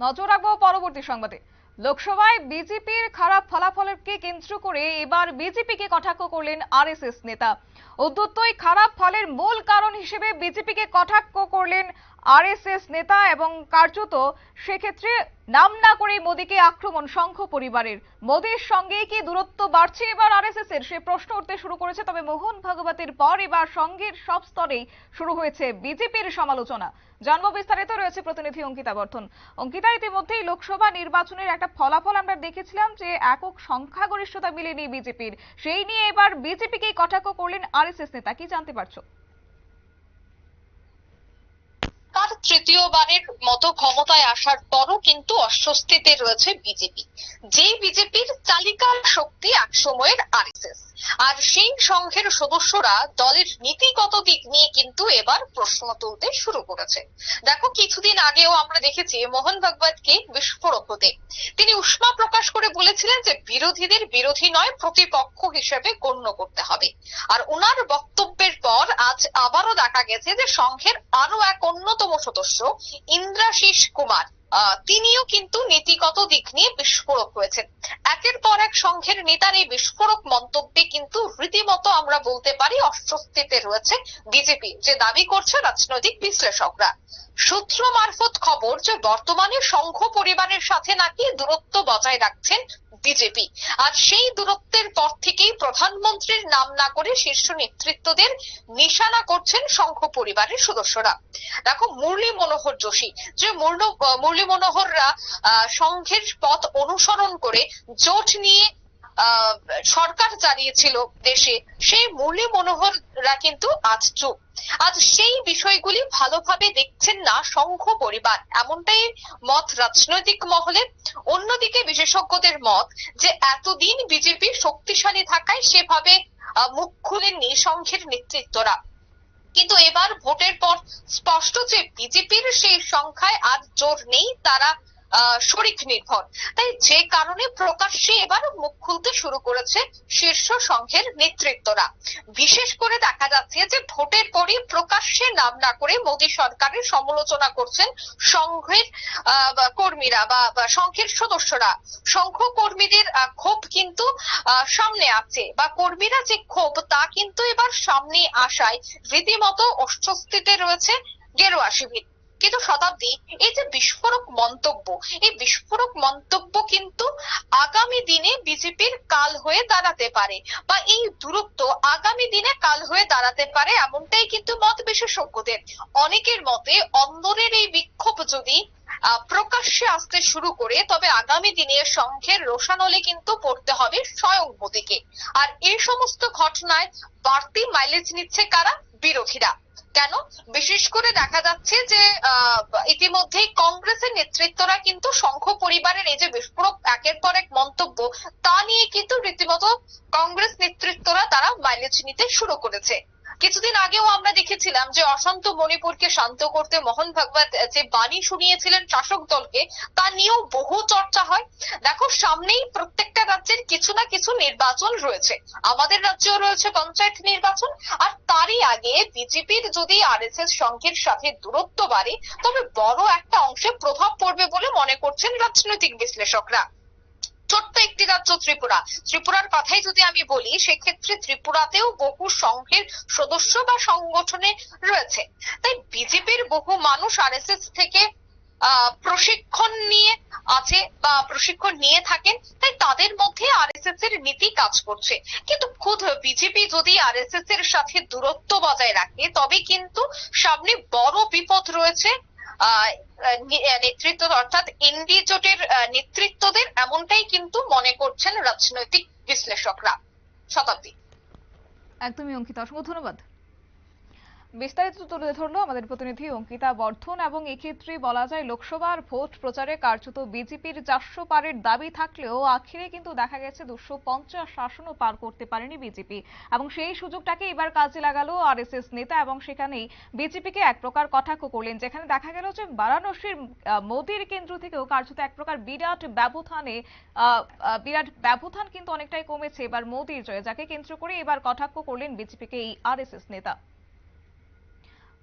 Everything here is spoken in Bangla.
নজর রাখব পরবর্তী সংবাদে। লোকসভায় বিজেপির খারাপ ফলাফলকে কেন্দ্র করে এবার বিজেপিকে কটাক্ষ করলেন আরএসএস নেতা। উদ্ধত্তই খারাপ ফলের মূল কারণ হিসেবে বিজেপিকে কটাক্ষ করলেন আরএসএস নেতা এবং কার্যত সেক্ষেত্রে নাম না করে মোদীকে আক্রমণ সংঘ পরিবারের। মোদীর সঙ্গে কি দূরত্ব বাড়ছে এবার আরএসএস এর? সে প্রশ্ন উঠতে শুরু করেছে, তবে মোহন ভাগবতের পর এবার সঙ্গের সব স্তরেই শুরু হয়েছে বিজেপির সমালোচনা। জানব বিস্তারিত, রয়েছে প্রতিনিধি অঙ্কিতা বর্ধন। অঙ্কিতা, ইতিমধ্যেই লোকসভা নির্বাচনের একটা ফলাফল আমরা দেখেছিলাম যে একক সংখ্যাগরিষ্ঠতা মিলেনি বিজেপির। সেই নিয়ে এবার বিজেপিকেই কটাক্ষ করলেন আরএসএস নেতা, কি জানতে পারছ সরকার তৃতীয়বারের মতো ক্ষমতায় আসার পরও কিন্তু অস্বস্তিতে রয়েছে বিজেপি। যে বিজেপির চালিকার শক্তি এক সময়ের আরএসএস। আর সেই সংঘের সদস্যরা দলের নীতিগত দিক নিয়ে কিন্তু এবার প্রশ্ন তুলতে শুরু করেছে। দেখো, কিছুদিন আগেও আমরা দেখেছি মোহন ভাগবতকে বিস্ফোরক হতে। তিনি উষ্মা প্রকাশ করে বলেছিলেন যে বিরোধীদের বিরোধী নয়, প্রতিপক্ষ হিসেবে গণ্য করতে হবে। আর ওনার বক্তব্যের পর আজ আবারও দেখা গেছে যে সংঘের আরও এক অন্যতম সদস্য, ইন্দ্রাশিস কুমার। তিনিও কিন্তু নীতিগত দিক নিয়ে বিস্ফোরক হয়েছেন। একের পর এক সংঘের নেতার এই বিস্ফোরক মন্তব্যে কিন্তু রীতিমতো আমরা বলতে পারি অস্বস্তিতে রয়েছে বিজেপি, যে দাবি করছে রাজনৈতিক বিশ্লেষকরা। সূত্র মারফত খবর যে বর্তমানে সংঘ পরিবারের সাথে নাকি দূরত্ব বজায় রাখছেন বিজেপি। আর সেই দূরত্বের পর থেকেই প্রধানমন্ত্রীর নাম না করে শীর্ষ নেতৃত্বদের নিশানা করছেন সংঘ পরিবারের সদস্যরা। দেখো, মুরলী মনোহর যোশী, যে মুরল- মনোহররা সংঘের পথ অনুসরণ করে জোট নিয়ে সরকার চালিয়েছিল দেশে, সেই মুরলী মনোহররা কিন্তু আজ চুপ। আজ সেই বিষয়গুলি ভালোভাবে দেখছেন না সংঘ পরিবার। এমনটাই মত রাজনৈতিক মহলে। অন্যদিকে বিশেষজ্ঞদের মত যে, এতদিন বিজেপি শক্তিশালী থাকায় সেভাবে মুখ খুলেননি সংঘের নেতৃত্বরা। কিন্তু এবার ভোটের পর স্পষ্ট যে, বিজেপির সেই সংখ্যায় আর জোর নেই, তারা শরিক নির্ভর। তাই যে কারণে প্রকাশ্যে এবার মুখ খুলতে শুরু করেছে শীর্ষ সংঘের নেতৃত্বরা। বিশেষ করে দেখা যাচ্ছে যে ভোটের পরই প্রকাশ্যে নাম না করে মোদী সরকারের সমালোচনা করছেন সংঘের কর্মীরা বা সংঘের সদস্যরা। সংঘ কর্মীদের ক্ষোভ কিন্তু সামনে আছে বা কর্মীরা যে ক্ষোভ তা কিন্তু এবার সামনে আসায় রীতিমতো অস্বস্তিতে রয়েছে গেরুয়া শিবির। কিন্তু শতাব্দী, এই যে বিস্ফোরক মন্তব্য, এই বিস্ফোরক মন্তব্য কিন্তু আগামী দিনে বিজেপির কাল হয়ে দাঁড়াতে পারে বা এই দূরত্ব আগামী দিনে কাল হয়ে দাঁড়াতে পারে এমনটাই কিন্তু মত বিশেষজ্ঞদের। অনেকের মতে অন্দরের এই বিক্ষোভ যদি প্রকাশ্যে আসতে শুরু করে, তবে আগামী দিনে সংঘের রোশানলে কিন্তু পড়তে হবে স্বয়ং মোদীকে। আর এই সমস্ত ঘটনায় বাড়তি মাইলেজ নিচ্ছে কারা? বিরোধীরা। কেন? বিশেষ করে দেখা যাচ্ছে যে ইতিমধ্যেই কংগ্রেসের নেতৃত্বরা কিন্তু সংঘ পরিবারের এই যে বিস্ফোরক একের পর এক মন্তব্য, তা নিয়ে কিন্তু রীতিমতো কংগ্রেস নেতৃত্বরা তারা মাইলেজ নিতে শুরু করেছে। কিছুদিন আগেও আমরা দেখেছিলাম যে অশান্ত মণিপুরকে শান্ত করতে মোহন ভাগবত যে বাণী শুনিয়েছিলেন শাসক দলকে, তা নিয়েও বহু চর্চা হয়। দেখো, সামনেই প্রত্যেকটা রাজ্যের কিছু না কিছু নির্বাচন রয়েছে। আমাদের রাজ্যেও রয়েছে পঞ্চায়েত নির্বাচন, আর তারই আগে বিজেপির যদি আরএসএস সংঘের সাথে দূরত্ব বাড়ে, তবে বড় একটা অংশে প্রভাব পড়বে বলে মনে করছেন রাজনৈতিক বিশ্লেষকরা। ছোট্ট একটি রাজ্য ত্রিপুরা। ত্রিপুরার কথাই যদি আমি বলি, সেক্ষেত্রে ত্রিপুরাতেও বহু সংঘের সদস্য বা সংগঠনে রয়েছে। তাই বিজেপির বহু মানুষ আরএসএস থেকে প্রশিক্ষণ নিয়ে আছে বা প্রশিক্ষণ নিয়ে থাকেন, তাই তাদের মধ্যে আরএসএস এর নীতি কাজ করছে। কিন্তু খুদ বিজেপি যদি আরএসএস এর সাথে দূরত্ব বজায় রাখে, তবে কিন্তু সামনে বড় বিপদ রয়েছে নেতৃত্ব, অর্থাৎ এনডি জোটের নেতৃত্বদের এমনটাই কিন্তু মনে করছেন রাজনৈতিক বিশ্লেষকরা শতাব্দী। একদমই অঙ্কিতা, অসংখ্য ধন্যবাদ। বিস্তারিত তুলে ধরলো আমাদের প্রতিনিধি অঙ্কিতা বর্ধন, এবং এক্ষেত্রে বলা যায় লোকসভার ভোট প্রচারে কার্যত বিজেপির চারশো পারের দাবি থাকলেও আখিরে কিন্তু দেখা গেছে দুশো পঞ্চাশ আসনও পার করতে পারেনি বিজেপি। এবং সেই সুযোগটাকে এবার কাজে লাগালো আরএসএস নেতা, এবং সেখানেই বিজেপিকে এক প্রকার কটাক্ষ করলেন, যেখানে দেখা গেল যে বারাণসীর মোদির কেন্দ্র থেকেও কার্যত এক প্রকার বিরাট ব্যবধানে বিরাট ব্যবধান কিন্তু অনেকটাই কমেছে এবার মোদির জয়ে, যাকে কেন্দ্র করে এবার কটাক্ষ করলেন বিজেপিকে এই আরএসএস নেতা।